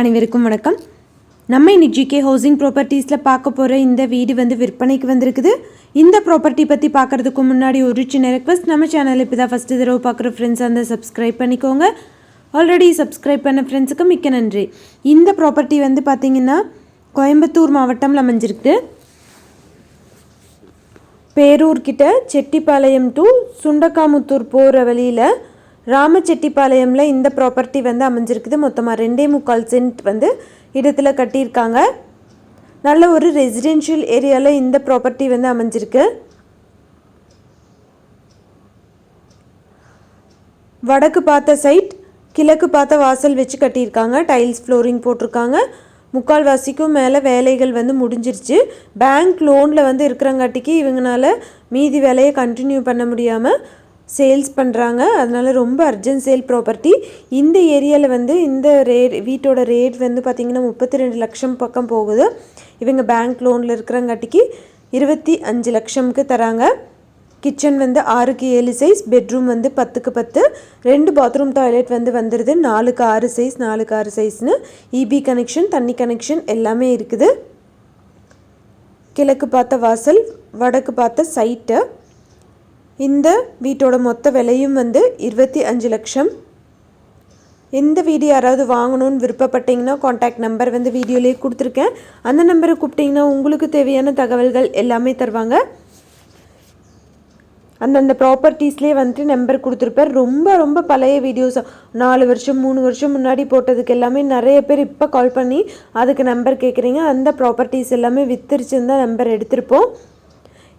அனைவருக்கும் வணக்கம். நம்ம இன்னைக்கு ஜிகே ஹவுசிங் ப்ராப்பர்ட்டிஸில் பார்க்க போகிற இந்த வீடு வந்து விற்பனைக்கு வந்திருக்குது. இந்த ப்ராப்பர்ட்டி பற்றி பார்க்குறதுக்கு முன்னாடி ஒரு சின்ன ரெக்வஸ்ட் நம்ம சேனல் இப்போ தான் ஃபஸ்ட்டு தடவை பார்க்குற ஃப்ரெண்ட்ஸ் அந்த சப்ஸ்கிரைப் பண்ணிக்கோங்க. ஆல்ரெடி சப்ஸ்கிரைப் பண்ண ஃப்ரெண்ட்ஸுக்கு மிக்க நன்றி. இந்த ப்ராப்பர்ட்டி வந்து பார்த்திங்கன்னா கோயம்புத்தூர் மாவட்டம்ல அமைஞ்சிருக்கு பேரூர்கிட்ட செட்டிப்பாளையம் டு சுண்டக்காமுத்தூர் போகிற வழியில் ராமச்செட்டிப்பாளையம்ல இந்த ப்ராப்பர்ட்டி வந்து அமைஞ்சிருக்குது. மொத்தமாக ரெண்டே முக்கால் சென்ட் வந்து இடத்துல கட்டியிருக்காங்க. நல்ல ஒரு ரெசிடென்ஷியல் ஏரியாவில் இந்த ப்ராப்பர்ட்டி வந்து அமைஞ்சிருக்கு. வடக்கு பார்த்த சைட் கிழக்கு பார்த்த வாசல் வச்சு கட்டியிருக்காங்க. டைல்ஸ் ஃப்ளோரிங் போட்டிருக்காங்க. முக்கால்வாசிக்கும் மேலே வேலைகள் வந்து முடிஞ்சிருச்சு. பேங்க் லோனில் வந்து இருக்கிறங்காட்டிக்கு இவங்கனால மீதி வேலையை கண்டினியூ பண்ண முடியாமல் சேல்ஸ் பண்ணுறாங்க அதனால் ரொம்ப அர்ஜென்ட் சேல் ப்ராப்பர்ட்டி இந்த ஏரியாவில் வந்து இந்த ரேட் வீட்டோட ரேட் வந்து பார்த்திங்கன்னா முப்பத்தி ரெண்டு லட்சம் பக்கம் போகுது. இவங்க பேங்க் லோனில் இருக்கிறங்காட்டிக்கு இருபத்தி அஞ்சு லட்சம்க்கு தராங்க. கிச்சன் வந்து ஆறுக்கு ஏழு சைஸ் பெட்ரூம் வந்து பத்துக்கு பத்து ரெண்டு பாத்ரூம் டாய்லெட் வந்து வந்துடுது நாலுக்கு ஆறு சைஸ் நாலுக்கு ஆறு சைஸ்னு இபி கனெக்ஷன் தண்ணி கனெக்ஷன் எல்லாமே இருக்குது. கிழக்கு பார்த்த வாசல் வடக்கு பார்த்த சைட்டு இந்த வீட்டோட மொத்த விலையும் வந்து இருபத்தி அஞ்சு லட்சம். எந்த வீடு யாராவது வாங்கணும்னு விருப்பப்பட்டீங்கன்னா காண்டாக்ட் நம்பர் வந்து வீடியோலேயே கொடுத்துருக்கேன். அந்த நம்பரை கூப்பிட்டிங்கன்னா உங்களுக்கு தேவையான தகவல்கள் எல்லாமே தருவாங்க. அந்தந்த ப்ராப்பர்ட்டிஸ்லேயே வந்துட்டு நம்பர் கொடுத்துருப்பார். ரொம்ப ரொம்ப பழைய வீடியோஸ் நாலு வருஷம் மூணு வருஷம் முன்னாடி போட்டதுக்கு எல்லாமே நிறைய பேர் இப்போ கால் பண்ணி அதுக்கு நம்பர் கேட்குறீங்க அந்த ப்ராப்பர்ட்டிஸ் எல்லாமே வித்துருச்சுன்னு தான் நம்பர் எடுத்திருப்போம்.